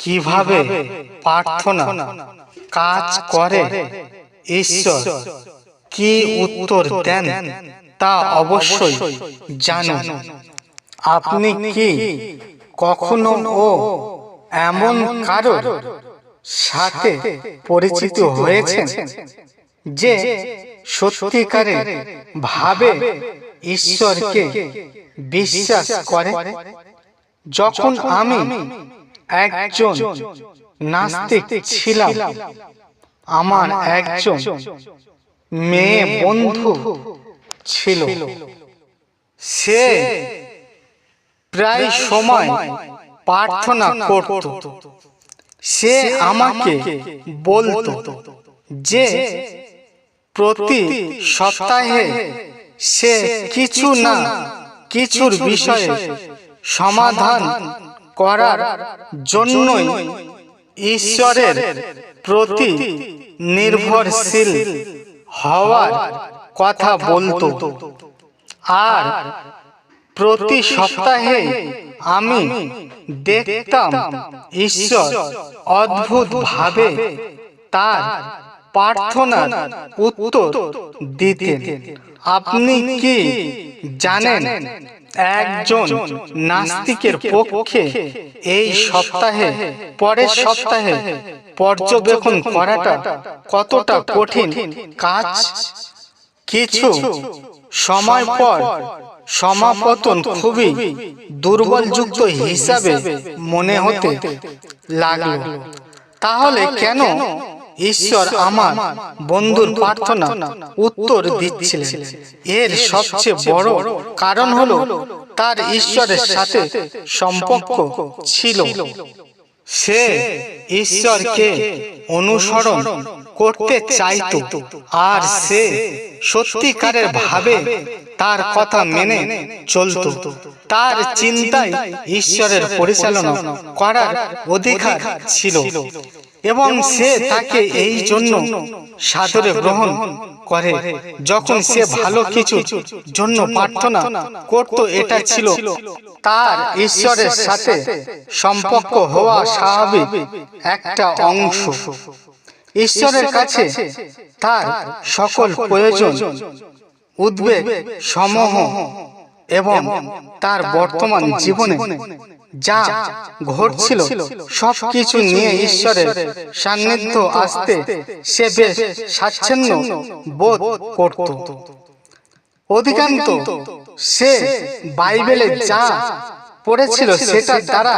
কীভাবে প্রার্থনা, কাজ করে, ঈশ্বর কি উত্তর দেন তা অবশ্যই জানুন। আপনি কি কখনো ও এমন কারোর সাথে পরিচিত হয়েছেন যে সত্যিকারে ভাবে ঈশ্বরকে বিশ্বাস করে? যখন আমি একজন নাস্তিক ছিলাম। আমার একজন মেয়ে বন্ধু ছিল। সে প্রায় সময় প্রার্থনা করত। সে আমাকে বলতো যে প্রতি সপ্তাহে সে কিছু না, কিছুর বিষয়ে সমাধান করার জন্যই ঈশ্বরের প্রতি নির্ভরশীল হওয়ার কথা বলতো। আর প্রতি সপ্তাহে আমি দেখতাম ঈশ্বর অদ্ভুতভাবে তার প্রার্থনার উত্তর দিতেন। আপনি কি জানেন একজন নাস্তিকের পক্ষে এই সপ্তাহে পরের সপ্তাহে পর্যবেক্ষণ করাটা কতটা কঠিন কাজ? কিছু সময় পর সমাপতন খুবই দুর্বলযুক্ত হিসাবে মনে হতে লাগল। তাহলে কেন ঈশ্বর আমার বন্ধুর প্রার্থনা উত্তর দিচ্ছিলেন। এর সবচেয়ে বড় কারণ হলো তার ঈশ্বরের সাথে সম্পর্ক ছিল। সে ঈশ্বরকে অনুসরণ করতে চাইত। আর সে সত্যিকারের ভাবে তার কথা মেনে চলত। তার চিন্তায় ঈশ্বরের পরিচালনা করার অধিকার ছিল। এবং সে তাকে এই জন্য সাদরে গ্রহণ করে। যখন সে ভালো কিছু জন্য প্রার্থনা করত এটা ছিল তার ঈশ্বরের সাথে সম্পর্ক হওয়া স্বাভাবিক একটা অংশ। ঈশ্বরের কাছে তার সকল প্রয়োজন উদ্বেগ সমূহ এবং তার বর্তমান জীবনে যা ঘটছিল সব কিছু নিয়ে ঈশ্বরের সান্নিধ্য আসতে সে বেশ স্বাচ্ছন্দ্য বোধ করত। অধিকান্ত সে বাইবেলে যা পড়েছিল সেটার দ্বারা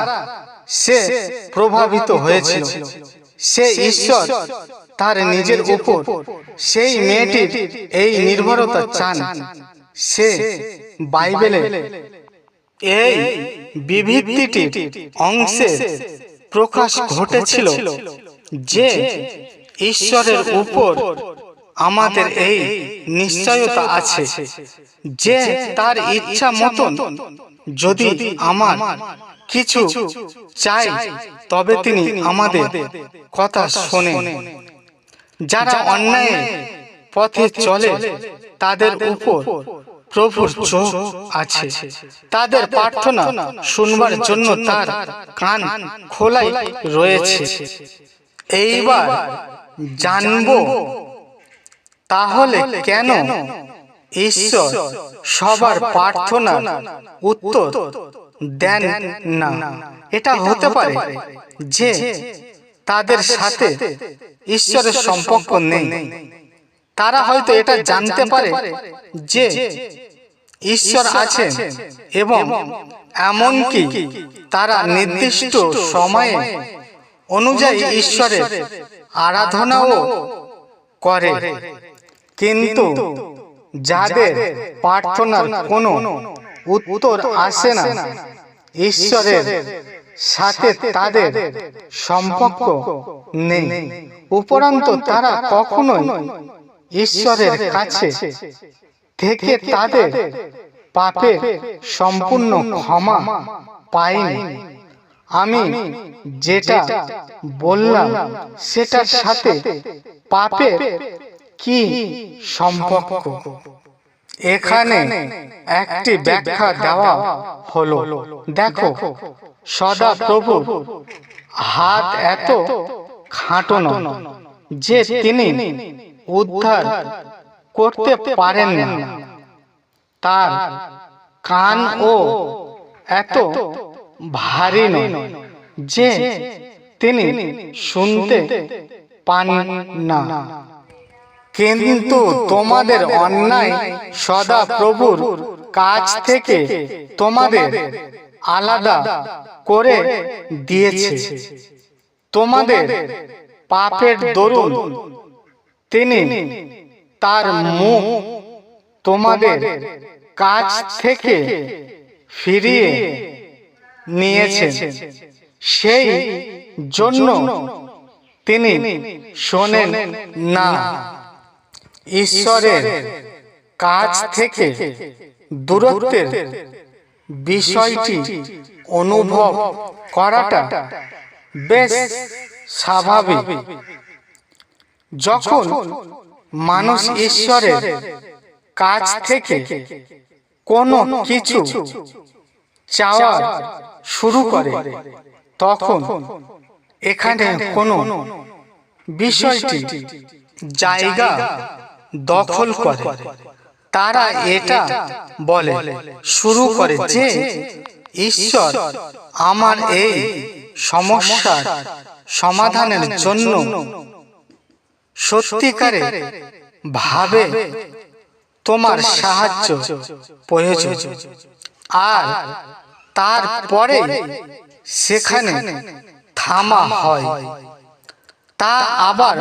সে প্রভাবিত হয়েছিল। সে ঈশ্বর তার নিজের উপর সেই মেয়েটির এই নির্ভরতা চান। সে বাইবেলে এই বিবৃতিটির অংশে প্রকাশ ঘটেছিল যে ঈশ্বরের উপর আমাদের এই নিশ্চয়তা আছে, যে তার ইচ্ছা মতন যদি আমার কিছু চাই, তবে তিনি আমাদের কথা শোনেন। যারা অন্যায় পথে চলে তাদের উপর প্রভুর চোখ আছে। তাদের প্রার্থনা শুনবার জন্য তার কান খোলাই রয়েছে। এইবার জানব তাহলে কেন ঈশ্বর সবার প্রার্থনা উত্তর দেন না। এটা হতে পারে যে তাদের সাথে ঈশ্বরের সম্পর্ক নেই। তারা হয়তো এটা জানতে পারে যে ঈশ্বর আছেন এবং এমনকি তারা নির্দিষ্ট সময়ে অনুযায়ী ঈশ্বরের আরাধনাও করে। কিন্তু যাদের প্রার্থনার কোনো উত্তর আসে না ঈশ্বরের সাথে তাদের সম্পর্ক নেই। উপরন্ত তারা কখনোই ঈশ্বরের কাছে থেকে তাদের পাপের সম্পূর্ণ ক্ষমা পায়নি আমি যেটা বললাম সেটার সাথে পাপের কি সম্পর্ক? এখানে একটি ব্যাখ্যা দেওয়া হলো। দেখো সদা প্রভু হাত এত খাটো যে তিনি উদ্ধার করতে পারেন তার কান ও এত ভারী নয় যে তিনি শুনতে পান না। কিন্তু তোমাদের অন্যায় সদা প্রভুর কাছ থেকে তোমাদের আলাদা করে দিয়েছে। তোমাদের পাপের দরুন তিনি তার মুখ তোমাদের কাছ থেকে ফিরিয়ে নিয়েছেন। সেই জন্য তিনি শোনেন না। ঈশ্বরের কাছ থেকে দূরত্বের বিষয়টি অনুভব করাটা বেশ স্বাভাবিক। যখন মানুষ ঈশ্বরের কাছ থেকে কোনো কিছু চাওয়া শুরু করে তখন এখানে কোনো বিষয়টি জায়গা দখল করে। তারা এটা বলে শুরু করে যে ঈশ্বর আমার এই সমস্যার সমাধানের জন্য সত্যিকারে ভাবে তোমার সাহায্য প্রয়োজন। আর তারপরে সেখানে থামা হয়। তা আবার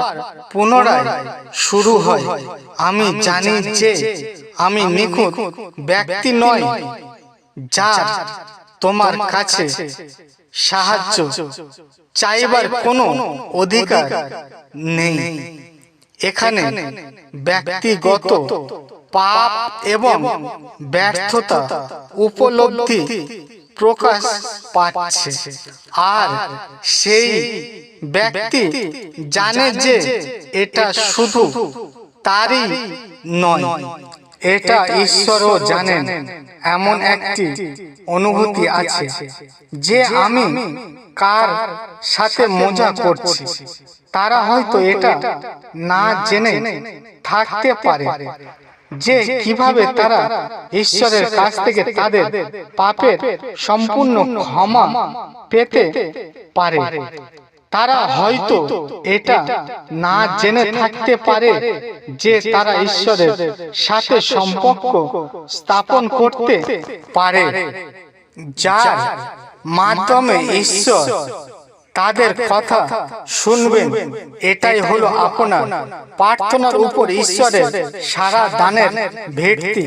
পুনরায় শুরু হয়। আমি জানি যে আমি নিখুঁত ব্যক্তি নয় যার তোমার কাছে সাহায্য চাইবার কোনো অধিকার নেই। এখানে ব্যক্তিগত পাপ এবং ব্যর্থতা উপলব্ধি প্রকাশ পাচ্ছে। আর সেই ব্যক্তি জানে যে এটা শুধু তারই নয়। এটা ঈশ্বরও জানেন। এমন একটি অনুভূতি আছে যে আমি কার সাথে মজা করছি। তারা হয়তো এটা না জেনে থাকতে পারে। যে কীভাবে তারা ঈশ্বরের কাছ থেকে তাদের পাপের সম্পূর্ণ ক্ষমা পেতে পারে। তারা হয়তো এটা না জেনে থাকতে পারে যে তারা ঈশ্বরের সাথে সম্পর্ক স্থাপন করতে পারে। যার মাধ্যমে ঈশ্বর তাদের কথা শুনবেন। এটাই হলো আপনার প্রার্থনার উপর ঈশ্বরের সারা দানের ভিত্তি।